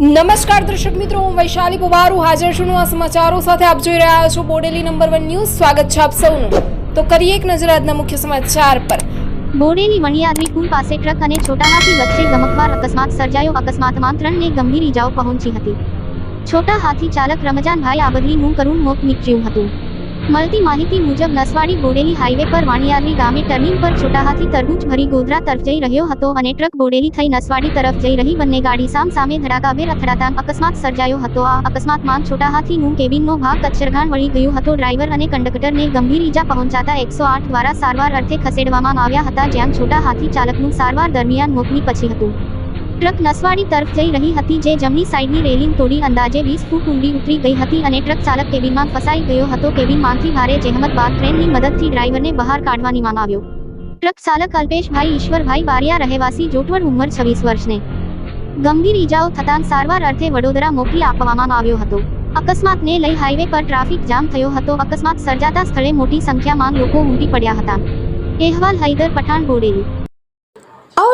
નમસ્કાર દર્શક મિત્રો, હું વૈશાલી પુબારુ હાજર છું આ સમાચારો સાથે આપ જોઈ રહ્યા છો બોડેલી નંબર વન ન્યૂઝ. સ્વાગત છે આપ સૌનું. તો કરીએ એક નજર આજના મુખ્ય સમાચાર પર. બોડેલી વણિયાદવી પુલ પાસે ટ્રક અને છોટા હાથી વચ્ચે ગમકવાર અકસ્માત સર્જાયો. અકસ્માતમાં ત્રણને ગંભીર ઇજાઓ પહોંચી હતી. છોટા હાથી ચાલક રમજાનભાઈ આબદલીનું કરુણ મોત નીપજ્યું હતું. મળતી માહિતી મુજબ નસવાડી બોડેલી હાઈવે પર વાણિયાદવી ગામે ટર્નિંગ પર છોટા હાથી તરબૂચ ભરી ગોધરા તરફ જઈ રહ્યો હતો અને ટ્રક બોડેલી થઈ નસવાડી તરફ જઈ રહી. બંને ગાડી સામ સામે ધડાકાભેર અથડાતા અકસ્માત સર્જાયો હતો. આ અકસ્માતમાં છોટા હાથીનું કેબિનનો ભાગ કચ્છરઘાણ વળી ગયું હતો. ડ્રાઈવર અને કંડક્ટરને ગંભીર ઈજા પહોંચાતા એકસો આઠ દ્વારા સારવાર અર્થે ખસેડવામાં આવ્યા હતા, જ્યાં છોટા હાથી ચાલકનું સારવાર દરમિયાન મોકલી પછી હતું. ટ્રક નસવાડી તરફ જઈ રહી હતી જે જમણી સાઈડની રેલિંગ તોડી અંદાજે વીસ ફૂટ ઊંડી ઉતરી ગઈ હતી અને ટ્રક ચાલક કેબિનમાં ફસાઈ ગયો હતો. કેબિનમાંથી ભારે જહેમત બાદ ટ્રેનની મદદથી ડ્રાઈવરને બહાર કાઢવાની માંગ આવ્યો. ટ્રક ચાલક અલ્પેશભાઈ ઈશ્વરભાઈ બારિયા રહેવાસી જોટવડ ઉંમર છવ્વીસ વર્ષને. ગંભીર ઈજાઓ થતાં સારવાર અર્થે વડોદરા મોકલી આપવામાં આવ્યો હતો. અકસ્માતને લઈ હાઈવે પર ટ્રાફિક જામ થયો હતો. અકસ્માત સર્જાતા સ્થળે મોટી સંખ્યામાં લોકો ઉમટી પડ્યા હતા. અહેવાલ હૈદર પઠાણ, બોડેલી.